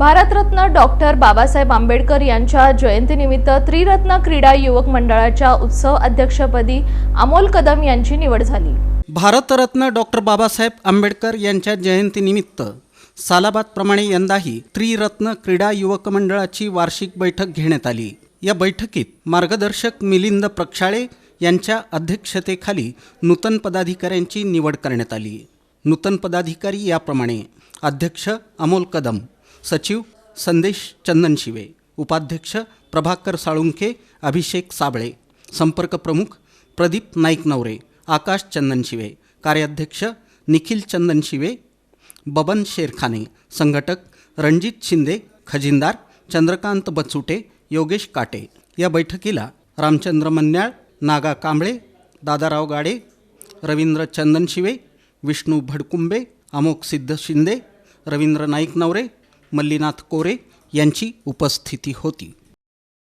Bharat Ratna doctor Babasaheb Ambedkar यांच्या जयंतीनिमित्त त्रिरत्न क्रीडा युवक मंडळाच्या उत्सव अध्यक्षपदी अमोल कदम यांची निवड झाली. भारतरत्न डॉक्टर बाबासाहेब आंबेडकर यांच्या जयंतीनिमित्त सालाबादप्रमाणे यंदाही त्रिरत्न क्रीडा युवक मंडळाची वार्षिक बैठक घेण्यात आली. या बैठकीत मार्गदर्शक मिलिंद प्रक्षाळे यांच्या अध्यक्षतेखाली नूतन पदाधिकाऱ्यांची निवड करण्यात आली. नूतन पदाधिकारी याप्रमाणे अध्यक्ष अमोल कदम सचिव संदेश चंदन शिवे उपाध्यक्ष प्रभाकर साळुंखे अभिषेक साबळे संपर्क प्रमुख प्रदीप नाईक नवरे आकाश चंदन शिवे कार्याध्यक्ष निखिल चंदन शिवे बबन शेरखाने संघटक रणजित शिंदे खजिनदार चंद्रकांत बचुटे योगेश काटे. या बैठकीला रामचंद्र मन्याळ नागा कांबळे दादाराव गाडे रवींद्र चंदन शिवे विष्णू भडकुंबे अमोक सिद्ध शिंदे रवींद्र नाईक नवरे मल्लीनाथ कोरे यांची उपस्थिती होती.